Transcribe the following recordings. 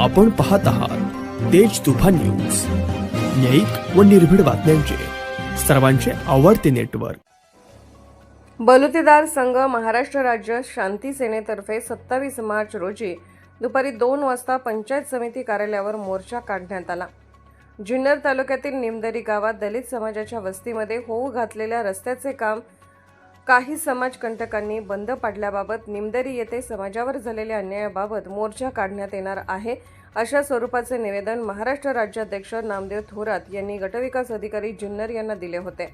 आपण पाहत आहात तेज तुफान न्यूज. न्यायिक व निर्भीड बातम्यांचे. सर्वांचे आवडते नेटवर्क. बलुतेदार संघ महाराष्ट्र राज्य शांती सेनेतर्फे सत्तावीस मार्च रोजी दुपारी दोन वाजता पंचायत समिती कार्यालयावर मोर्चा काढण्यात आला. जुन्नर तालुक्यातील निमदरी गावात दलित समाजाच्या वस्तीमध्ये होऊ घातलेल्या रस्त्याचे काम काही समाजकंटकांनी बंद पाडल्याबाबत निमदरी येथे समाजावर झालेल्या अन्यायाबाबत मोर्चा काढण्यात येणार आहे. अशा स्वरूपाचे निवेदन महाराष्ट्र राज्याध्यक्ष नामदेव थोरात यांनी गटविकास अधिकारी जुन्नर यांना दिले होते.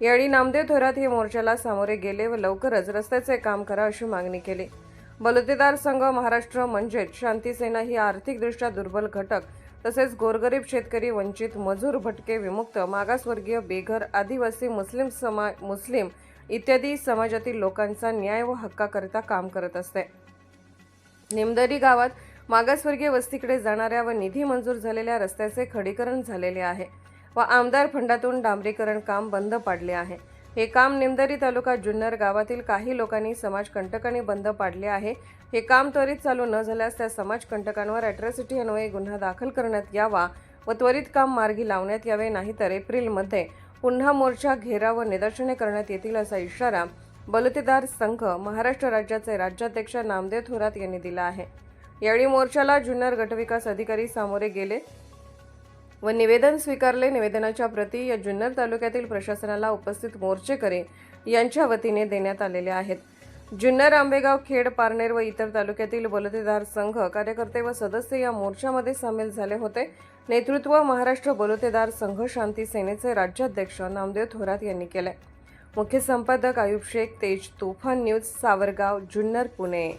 यावेळी नामदेव थोरात हे मोर्चाला सामोरे गेले व लवकरच रस्त्याचे काम करा अशी मागणी केली. बलुतेदार संघ महाराष्ट्र म्हणजेच शांतीसेना ही आर्थिकदृष्ट्या दुर्बल घटक तसेच गोरगरीब शेतकरी वंचित मजूर भटके विमुक्त मागासवर्गीय बेघर आदिवासी मुस्लिम समा मुस्लिम इत्यादी समाजातील लोकांचा न्याय व हक्काकरिता काम करत असते. निमदरी गावात मागासवर्गीय वस्तीकडे जाणाऱ्या व निधी मंजूर झालेल्या रस्त्याचे खडीकरण झालेले आहे व आमदार फंडातून डांबरीकरण काम बंद पाडले आहे. हे काम निमदरी तालुका जुन्नर गावातील काही लोकांनी समाजकंटकांनी बंद पाडले आहे. हे काम त्वरित चालू न झाल्यास त्या समाजकंटकांवर अॅट्रॉसिटी अन्वये गुन्हा दाखल करण्यात यावा व त्वरित काम मार्गी लावण्यात यावे नाहीतर एप्रिलमध्ये पुन्हा मोर्चा घेरा व निदर्शने करण्यात येतील असा इशारा बलुतेदार संघ महाराष्ट्र राज्याचे राज्याध्यक्ष नामदेव थोरात यांनी दिला आहे. यावेळी मोर्चाला जुन्नर गटविकास अधिकारी सामोरे गेले व निवेदन स्वीकारले. निवेदनाच्या प्रती या जुन्नर तालुक्यातील प्रशासनाला उपस्थित मोर्चेकरी यांच्या वतीने देण्यात आलेले आहेत. जुन्नर आंबेगाव खेड पारनेर व इतर तालुक्यातील बलुतेदार संघ कार्यकर्ते व सदस्य या मोर्चामध्ये सामील झाले होते. नेतृत्व महाराष्ट्र बलुतेदार संघ शांती सेनेचे राज्याध्यक्ष नामदेव थोरात यांनी केले मुख्य संपादक आयुब शेख तेज तुफान न्यूज सावरगाव जुन्नर पुणे.